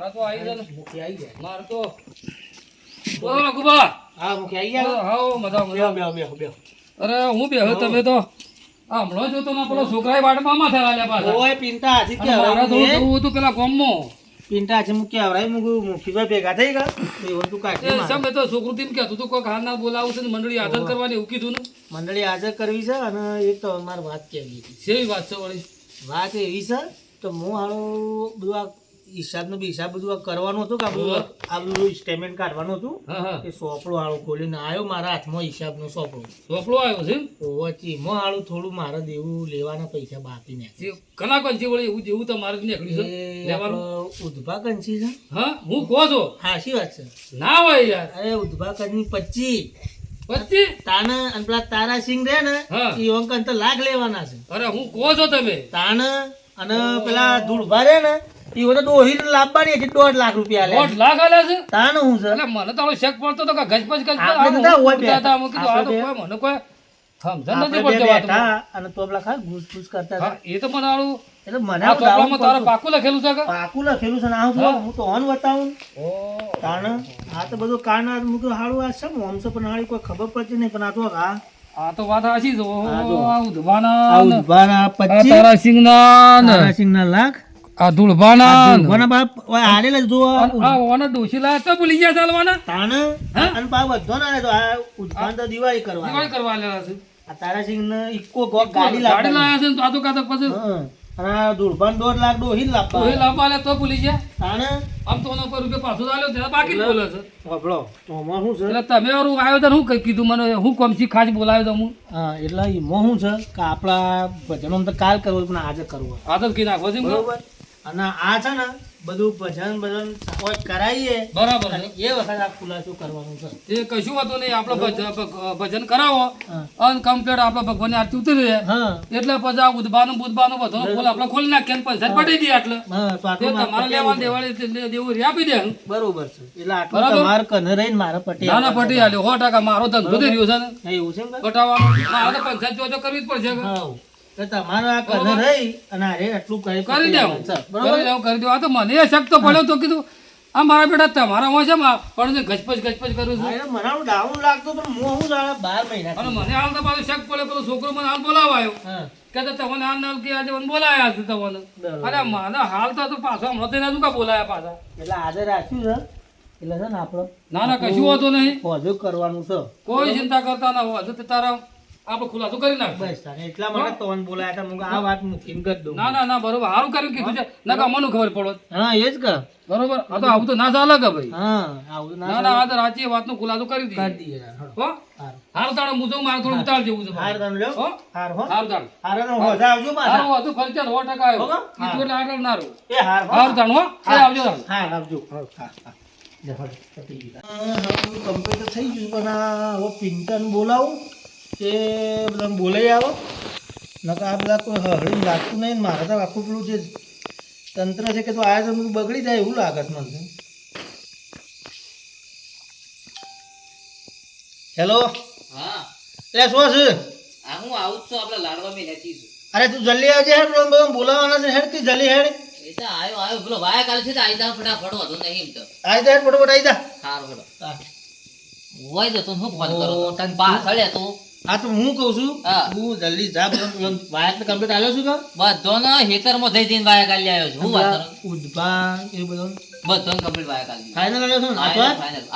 મારા તો આવી જાય મુખી આવી ગયા મારે તો બોલો રઘુબા હા મુખી આવી ગયા? હાઓ મજા મજા. બેહો બેહો બેહો બેહો. અરે હું બેહો તમે તો? આ હમણાં જોતો પેલો છોકરાએ વાટમાં માથે હાલ્યા પાછા ઓય પિંટા હાથી અને મારા તો કે જવું પેલા ગામમાં. પિંટા હાથી મૂકી આવરાય મુકુ મુખીભાઈ ભેગા થઈ ગયા. એવું તું એ કાઢી મારે. સમ તો છોકરું તેમ કહેતું હતું કોઈક હાલ ના બોલાવું છે ને મંડળી હાજર કરવાની એવું કીધું ને. મંડળી હાજર કરવી છે અને એક તો મારે વાત કહેવી છે વાત છે વળી? વાત એવી છે તો હું હાલો બધું આ હિસાબનું બી હિસાબ બધું આ કરવાનું હતું કે આપણું આ બધું કાઢવાનું હતું? હા સોપડો આળો ખોલીને આવ્યો મારા હાથમાં હિસાબનો સોપડો. સોપડો આવ્યો છે એમ? ઓવરથી આળું થોડું મારે દેવું લેવાના પૈસા બાકી ને. કના કોણ વળી એવું જેવું તમારે જ નીકળ્યું છે ઉધભા કંચી છે? હા હું કહો છો? હા શી વાત છે. ના હોય યાર. અરે ઉધભા કંચની પચી તાને અને પેલા તારાસિંહ રે ને એ અંકન તો લાખ લેવાના છે. અરે હું કહો છો તમે? તાને અને પેલા ધૂળભા રે ને એ બધા ડોહી લાવવાની હતી દોઢ લાખ રૂપિયા લે. દોઢ લાખ આલ્યા છે? તાને હું છે? એટલે મને તો હવે પડતો તો કે ગજપજ ગજપજ આપણે આમ હોય બોલતા હતા. કીધું આ તો કોઈ મને કોઈ સમજણ નથી પડતી વાતમાં. અને તો પેલા ખા ઘૂસપૂસ કરતા હા, એ તો મને આવું એટલે મને આ ચોપડામાં તારે પાકું લખેલું છે કે? પાકું લખેલું છે ને આવું છું હું તો ઓન બતાવું. ઓ. આ તો બધું કાન આ મૂક્યું હાળું આ છે છે પણ હાળી કોઈ ખબર પડતી નહીં પણ આ તો આ. આ તો વાત સાચી છે. ઓહો, હા, જો. આ ઉધવાના આ ને, ઉધભાના આ પચીસ. તારાસિંગના ને, લાખ. આ. બાપ ઓય જો આ તો ભૂલી ગયા ચાલવાના તાણ? હા? પા બધો ના તો આ ઉધભાન તો દિવાળી કરવા દિવાળી કરવા આલેલા છે. આ તારાસિંહ ને ઇકો ગો ગાડી ગાડી લાયા છે તો આ તો કાં પછી અને આ દોઢ લાખ ડોહી જ લાવવા ડોહી લાવવા તો ભૂલી ગયા. તાણ? આમ તો ઓના પર રૂપિયા પાછો આલ્યો બાકી જ બોલે છે. શું છે. એટલે તમે આવ્યો તો હું કઈ કીધું મને હું કમથી ખાસ બોલાવ્યો તો હું? હા એટલે એમાં શું છે? કે આપણા ભજનો તો કાલ કરવો પણ આજે કરવો. આજે કઈ નાખો છે બરોબર? અને આ છે ને બધું ભજન ભજન હોય કરાવીએ બરાબર અને એ વખત આ ખુલાસો કરવાનો છે. એ કશું હતું નહીં આપણે ભજન કરાવો. અને કમ્પ્લીટ આપણે ભગવાનની આરતી ઉતરી જાય એટલે પછી આ ઉદબાનું બુધબાનું બધો ફૂલ આપણે ખોલી નાખીએ ને પૈસા પટી દઈએ એટલે તમારે લેવા દેવાળી દેવું રે આપી દે બરોબર છે. એટલે આટલું. તમારે કને રહીને મારે પટી ના ના પટી આલ્યો. સો ટકા મારો ધંધો થઈ રહ્યો છે ને. એવું છે ને ભાઈ? મારે તો પંચાયત જોજો કરવી જ પડશે. હા તો તમારે આ કને રહી અને આ રે આટલું કરી કરી દેવું. કરી દેવું કરી દેવું. આ તો મને એ પડ્યો તો કીધું આ મારા બેટા તમારા માં છે પણ જે ગજપજ ગજપજ કરું છું. હા, મને ડાઉન લાગતું પણ હું શું જાણે બાર મહિના અને મને હાલ તો પાછું શક પડ્યો પેલો છોકરો મને હાલ બોલાવાયો. કે તો તમને હાલ નાલ કે આજે મને બોલાયા છે તમને. અરે મને હાલ તો તો પાછો હમણાં તો એના કા બોલાયા પાછા. એટલે આજે રાખ્યું છે? એટલે છે ને આપણો? ના ના કશું હોતું નહીં. કરવાનું છે. કોઈ ચિંતા કરતા ના હોય તો તારા આપણે ખુલાસો કરી નાખ બસ તારે એટલા માટે તોન બોલાયા હતા. મું આ વાત મૂકીને કરી દઉં. ના ના ના બરોબર. સારું કર્યું કીધું છે ના કા મને ખબર પડો. હા એ જ કર બરોબર? આ તો આવું તો ના ચાલે કે ભાઈ? હા આવું ના ના આ તો રાજી વાતનો ખુલાસો કરી કરી દીધી દઈએ હો? હારું. હારું તાણે હું જાઉં મારે થોડું ઉતાર જેવું છે હાર તમે લ્યો. હો? હાર હો. હારું તાણ. હાર નો હોજા આવજો પાછા. હારું ખર્ચા સો ટકા આવ્યો. હોગા? કીધું એટલે આગળ ના રહું એ હાર હો. હારું તાણ હો. એ આવજો તાણ. હા આવજો. હા હા હા. હા, બધું થઈ ગયું પણ આ હવે પિન્ટન બોલાવું. એ બધા બોલાઈ આવો. નકર આ બધા કોઈ હળીને લાગતું નહીં ને મારે તો આખું પેલું જે તંત્ર છે કે તો આ તો બગડી જાય એવું લાગે છે મને. હેલો? હા. એટલે શું છે? આ હું આવું છું આપણે લાડવા મેં લેતી છું. અરે તું જલ્દી આવજે હેડ પેલો બધો બોલાવવાના છે હેડ તું જલ્દી હેડ. એ તો આવ્યો આવ્યો પેલો વાયા કાલ છે તો આઈ જા ફટાફટ વધુ નહીં તો. આવી જા હેડ આઈ જા. સારું હેડો. હા. હોય તો તું શું ફોન કરો? તને પાછળ તું. હા તો હું કહું છું હું. જલ્દી જા વાયર તો કમ્પ્લીટ આવ્યો છું કે બધો હેતરમાં જઈ જઈને વાયક કાલ આવ્યો છું હું વાત ઉદભા એ બધો. બધો કમ્પ્લીટ વાયા કાલ ફાઈનલ આવ્યો છું ને આ તો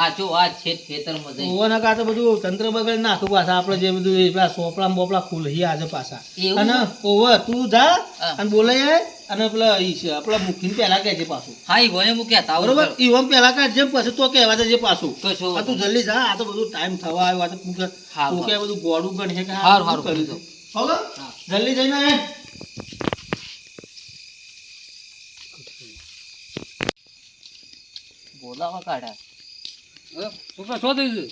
આ? જો આ છે ખેતરમાં જઈ. ઓવો ના કાં તો બધું તંત્ર બગડ નાખું પાછા. આપણે જે બધું પેલા સોપડા બોપડા ખુલહી આજે પાછા? અને ઓવો તું જા અને બોલાય અને પેલા ઈ છે આપણા મુખીને પહેલા કહેજે પાછું. હા ઈ ગોને મૂક્યા તા બરોબર? ઈવમ પહેલા કાઢજે પછી તો કહેવા જે પાછું. કશું આ તું જલ્દી જા આ તો બધું ટાઈમ થવા આવ્યો. આ તો તું કે તું કે બધું ગોળું ગણ છે કે હારું, હારું, કરી દો હવે જલ્દી જઈને. બોલાવા કાઢ્યા છોકરા શું થયું છે?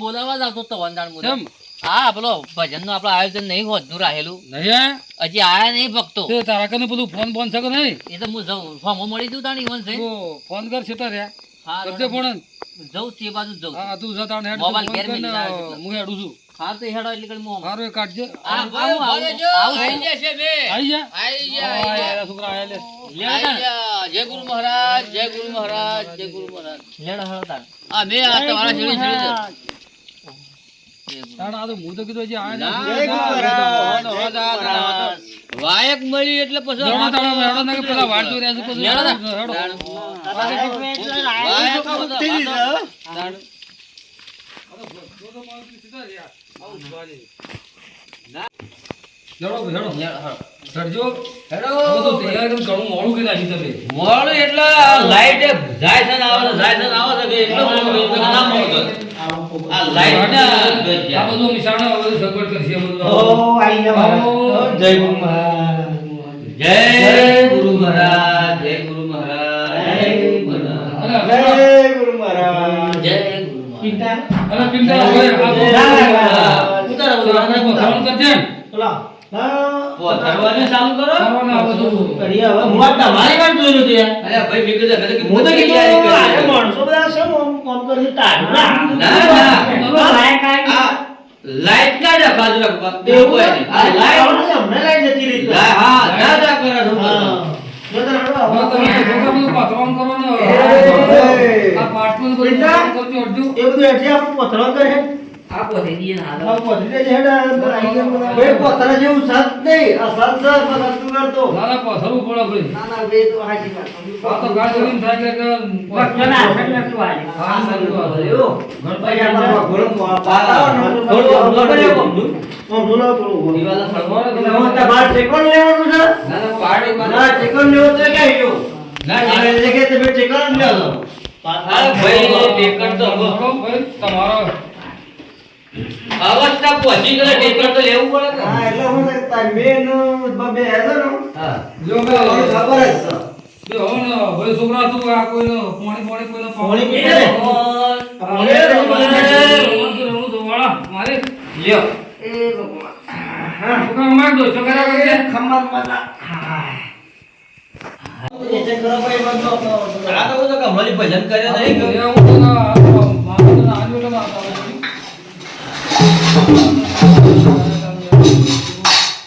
બોલાવા જ આવતો તો વંદાણ હા પેલો ભજનનું આપડે આયોજન નહીં હોતું રહેલું. નહીં હજી આયા નહીં ભક્તો. તારા કને પેલું ફોન ફોન છે નહીં? એ તો હું જઉં. ફોર્મો મળી દઉં તાણી છે ફોન કર છે તારે. હા કરજે ફોન જઉં તે બાજુ જઉં હા તું મોબાઈલ ને. હું હેડું છું. હા તો હેડો એટલે કઈ મોં. સારું એ કાઢજે આ ભાઈ ઊભા રહેજો. આઈ જશે બે. આઈ જા આઈ જા, આઈ જા. છોકરા આય લે આઈ જા. જય ગુરુ મહારાજ જય ગુરુ મહારાજ જય ગુરુ મહારાજ આ બે આ તમારા છેડી છેડી દે. આ તો હું તો કીધું. મહારાજ. ના. વાયક મળી એટલે પછી હેડો આ તો- તાણ, હેડો ને પેલા છે, પછી હેડો હેડો. વાયક આ થઈ ગયું કે જય ગુરુ મહારાજ. જય ગુરુ મહારાજ જય ગુરુ મહારાજ. જય ગુરુ મહારાજ. જય ગુરુ મહારાજ. જય ગુરુ મહારાજ. પિતા. અલા, પિંડા, હવે આ તો- ના, ના, ના. ઉતારો, તો આપણે પથરાવાનું કરજે ને. પેલા. હા. પોતરવાનું ચાલુ કરો કરવાનું આ બધું. કરીએ હવે. હું આ તમારી વાત જોઈ રહ્યો છું અરે ભાઈ મેં કીધું મેં હું તો કીધું આ માણસો બધા છે કોમ કરી તારું ના. ના, લાયક લાઈટ કાઢે બાજુ રાખવા એવું હોય. નહીં. આ લાઈટ આવડે છે, હમણાં લાઈટ જતી રહી. હા ના દા કરે. હા. પથરાવાનું કરો ને. એ. આ પાટલું બધું પિંડા. કરજો, અડજો. એ બધું એટલે આપણે પથરા કરે છે. આ પોતે દીએ ના અંદર ગયા પથરા જેવું સત નહીં. આ સત છે, પણ સતું કરતો. ના, ના, પથરવું પડે ભાઈ. ના, ના, બે તો હાચી વાત. આ તો ગાડી લઈને થાય કે- કે ના, ના. હા, સારું છે. ગણપતિ થોડું આપો, થોડું. દીવાલો ફળવાનો એટલે લેવાનું? ના ના પાડે ના, લેવો તો? ના, તમે લ્યો ભાઈ ટેકર તો ભાઈ, તમારો અવસ્થા પહોંચી ગયો ટેકર તો લેવું પડે ને. હા, એટલે હું છે, બબે હેજો હા જો તો ખબર જ છે. બે હવે ભાઈ છોકરા તું આ કોઈનો પાણી કોઈનો તો વાળા, મારે. લ્યો. એ ભગવાન. હા. માર દો છોકરા મજા. ભજન કરે નહીં તો હું તો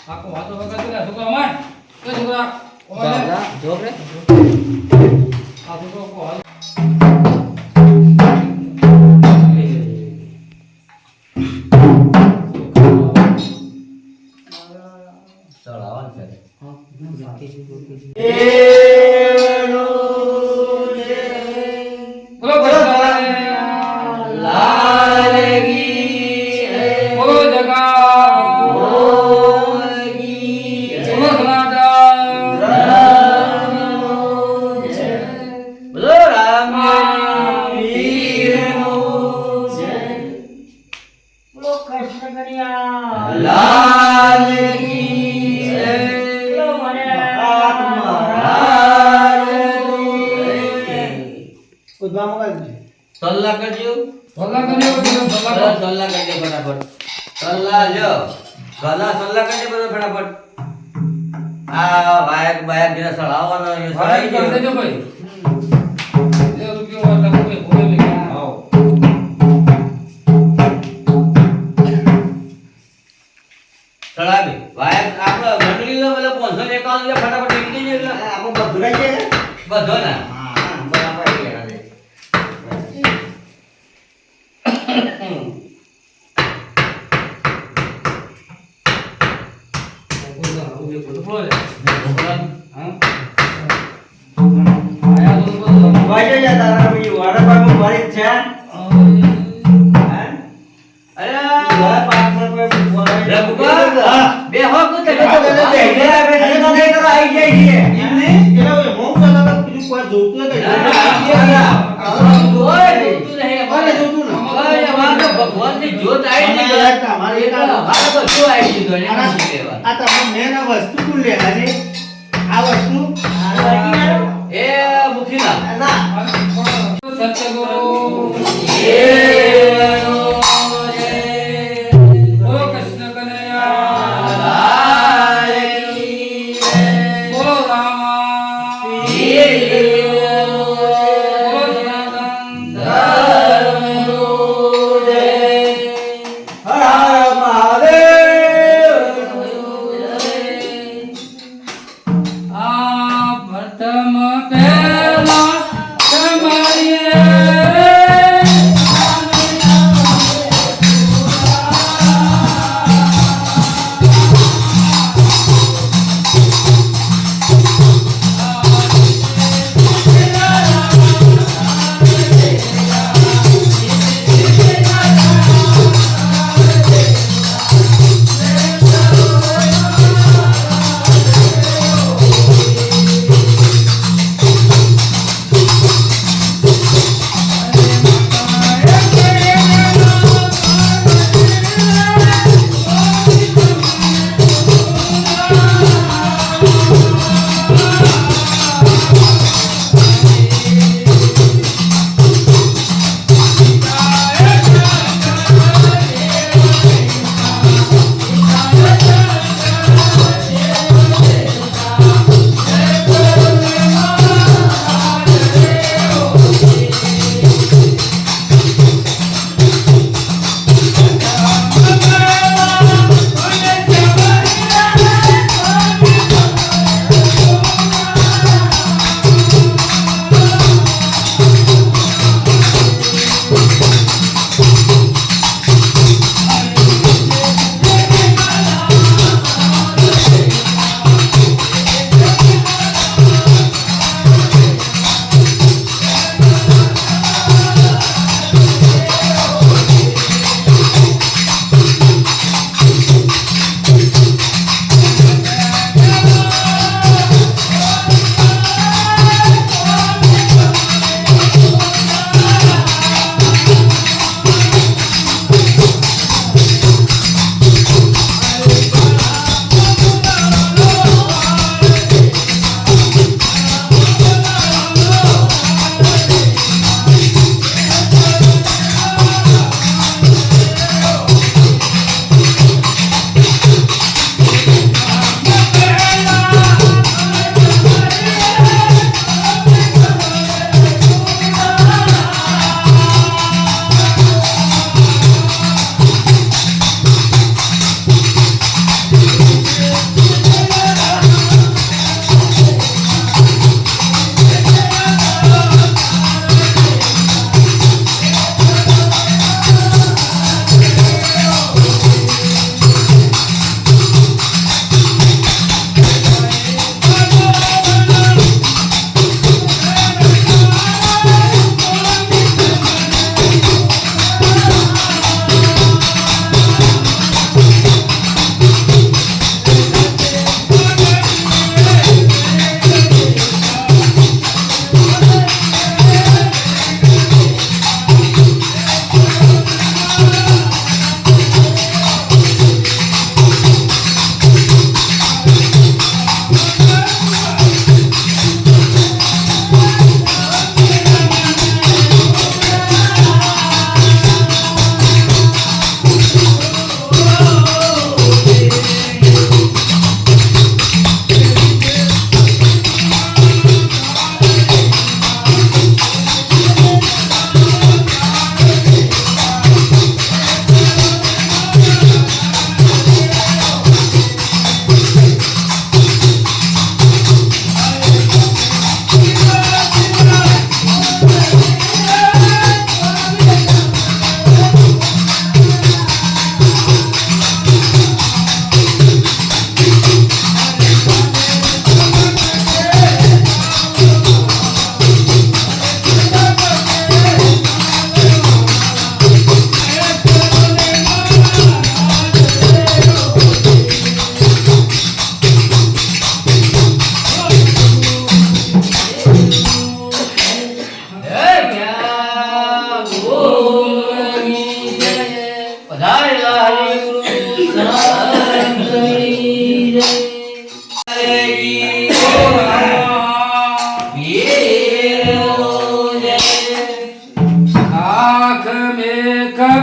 આખો વાતો વગર તો છોકરા માર. એ છોકરા, ઓય લે. આ છોકરો કો સલ્લા કરજો. ભલા કરજો. સલ્લા સલ્લા કરજો ફટાફટ. સલ્લા લ્યો સલ્લા સલ્લા કરજો બધો ફટાફટ. આ બાયક બાયક જેને સળાવવાનો ગયો દેજો ભાઈ. સળાવી બાયક આપણે મંડળી નો પેલો 551 રૂપિયા ફટાફટ નીકળી જાય એટલે. આપણે બધું રહી જાય બધો ના. જોતું. ના, ના, ના. જોતું આવી અને ગઈ. યાર તમારે એક આ- તમે મેન આ વસ્તુ શું લેવા છે આ વસ્તુ એ. ના સત્યગુરુ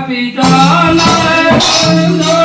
આંખ મેં કપિતા